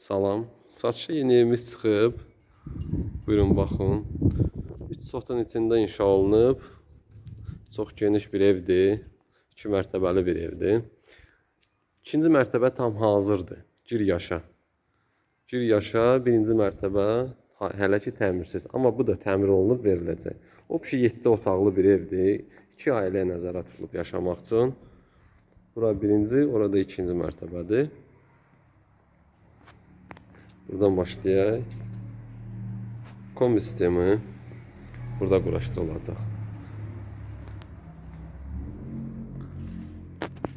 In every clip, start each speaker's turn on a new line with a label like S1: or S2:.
S1: Salam. Saçlı yeni evimiz çıxıb. Buyurun baxın. 3 sotun içində inşa olunub. Çox geniş bir evdir. 2 mərtəbəli bir evdir. İkinci mərtəbə tam hazırdır. Gir yaşa. Gir yaşa, birinci mərtəbə hələ ki təmirsiz. Amma bu da təmir olunub veriləcək. O pişi 7 otaqlı bir evdir. 2 ailəyə nəzərdə tutulub yaşamaq üçün. Bura birinci, orada ikinci mərtəbədir. Buradan başlayaq. Kombi sistemi burada quraşdırılacaq.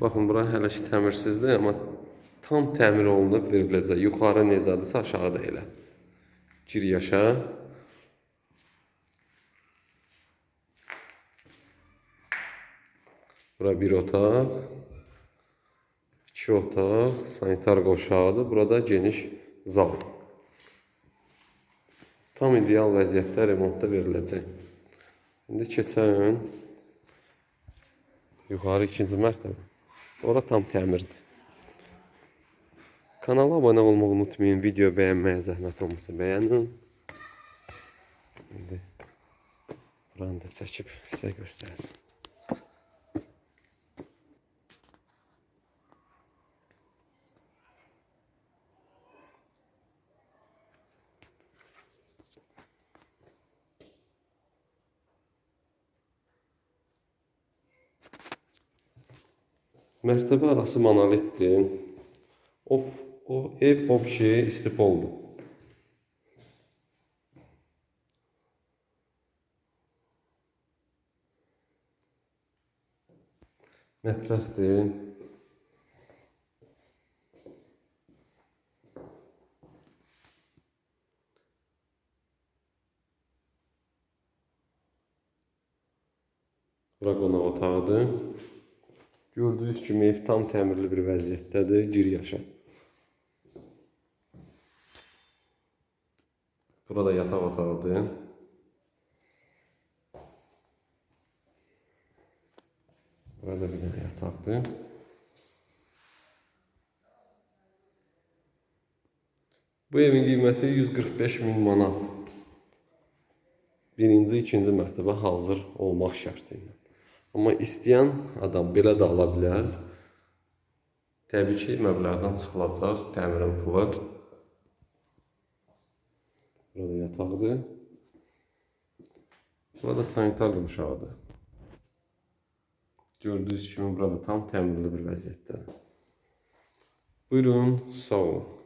S1: Baxın, bura hələ ki təmirsizdir, amma tam təmir olunub veriləcək. Yuxarı necədirsə, aşağı da elə. Gir yaşa. Bura bir otaq. İki otaq, sanitar qoşağıdır. Burada geniş zal. Tam ideal vəziyyətdə remontda veriləcək. İndi keçən yuxarı ikinci mərtəbə. Ora tam təmirdir. Kanala abunə olmağı unutmayın. Video bəyənməyə zəhmət olmasa bəyənin. İndi buranı da çəkib sizə göstərəcəm. Mərtəbə arası monolitdir. O, o ev obşi istipoldur. Mətbəxdir. Bura qonaq otağıdır. Gördüyünüz kimi ev tam təmirli bir vəziyyətdədir. Gir yaşa. Burada yataq otağıdır. Burada bir dənə yataqdır. Bu evin qiyməti 145 min manat. Birinci, ikinci mərtəbə hazır olmaq şərti ilə. Amma istəyən adam belə də ala bilər. Təbii ki, məbləğdən çıxılacaq təmirin pulu. Burada yataqdır. Burada sanitar qurşağıdır. Gördüyünüz kimi burada tam təmirli bir vəziyyətdədir. Buyurun, sağ olun.